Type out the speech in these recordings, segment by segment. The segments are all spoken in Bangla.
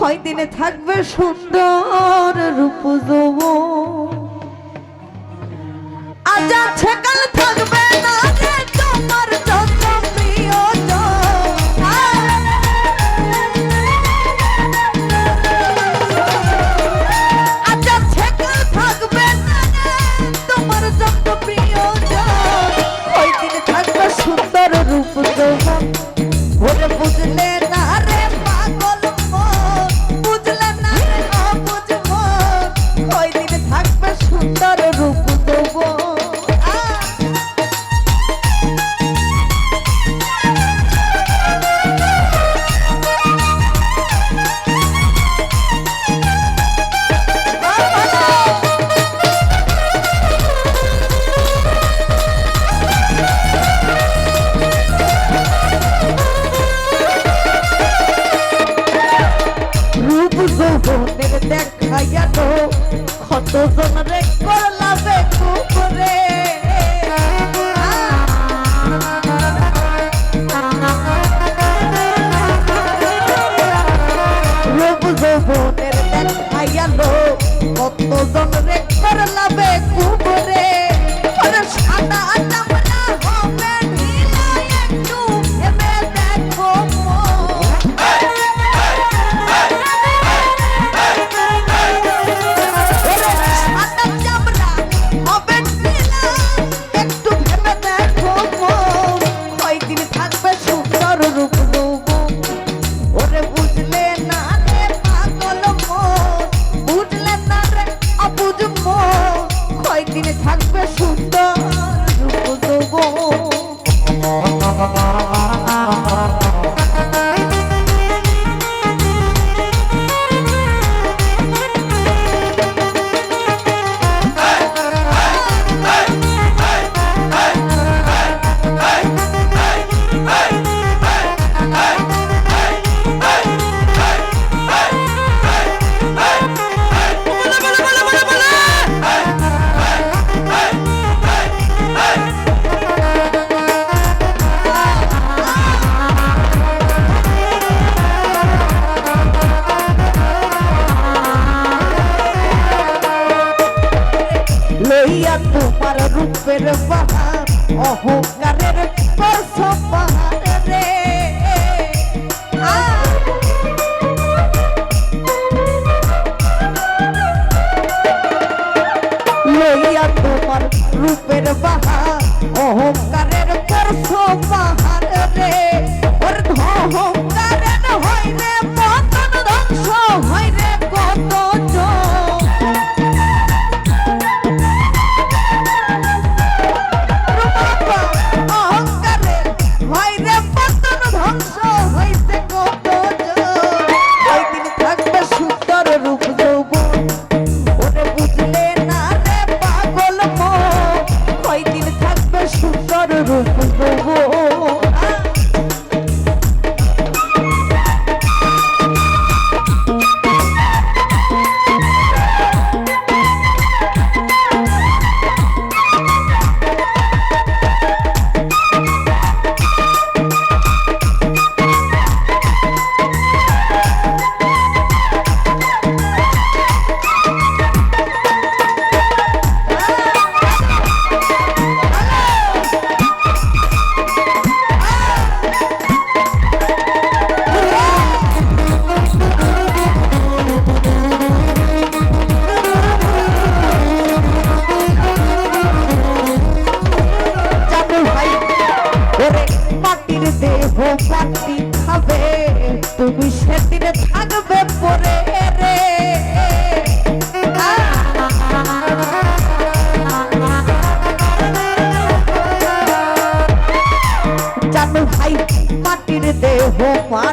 কয়দিনে থাকবে সুন্দর রূপ যৌবন আজ আছে কাল ferro é farra, ó, oh. 华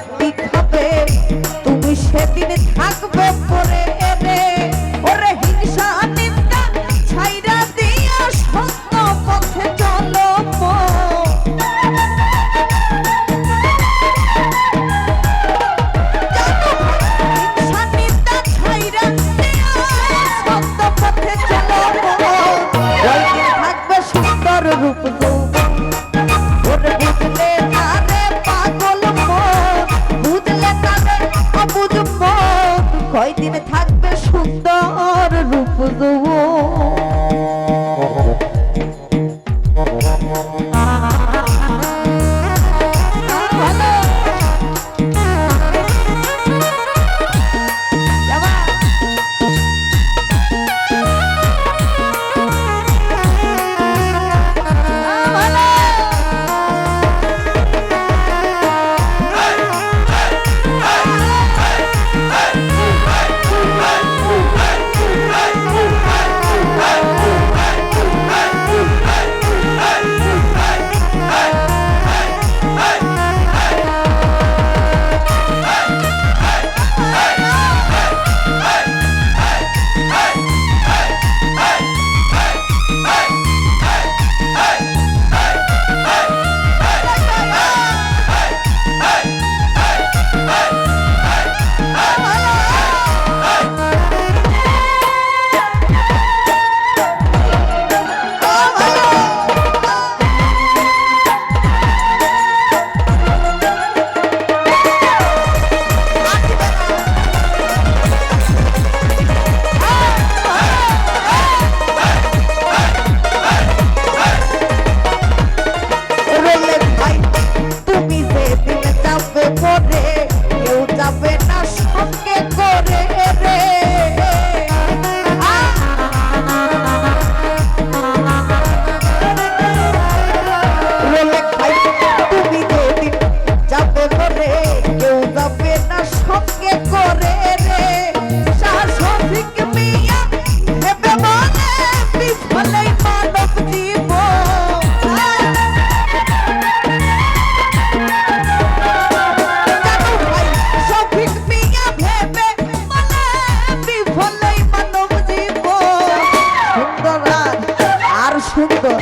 সুন্দর।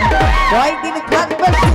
কয়দিন থাকবে?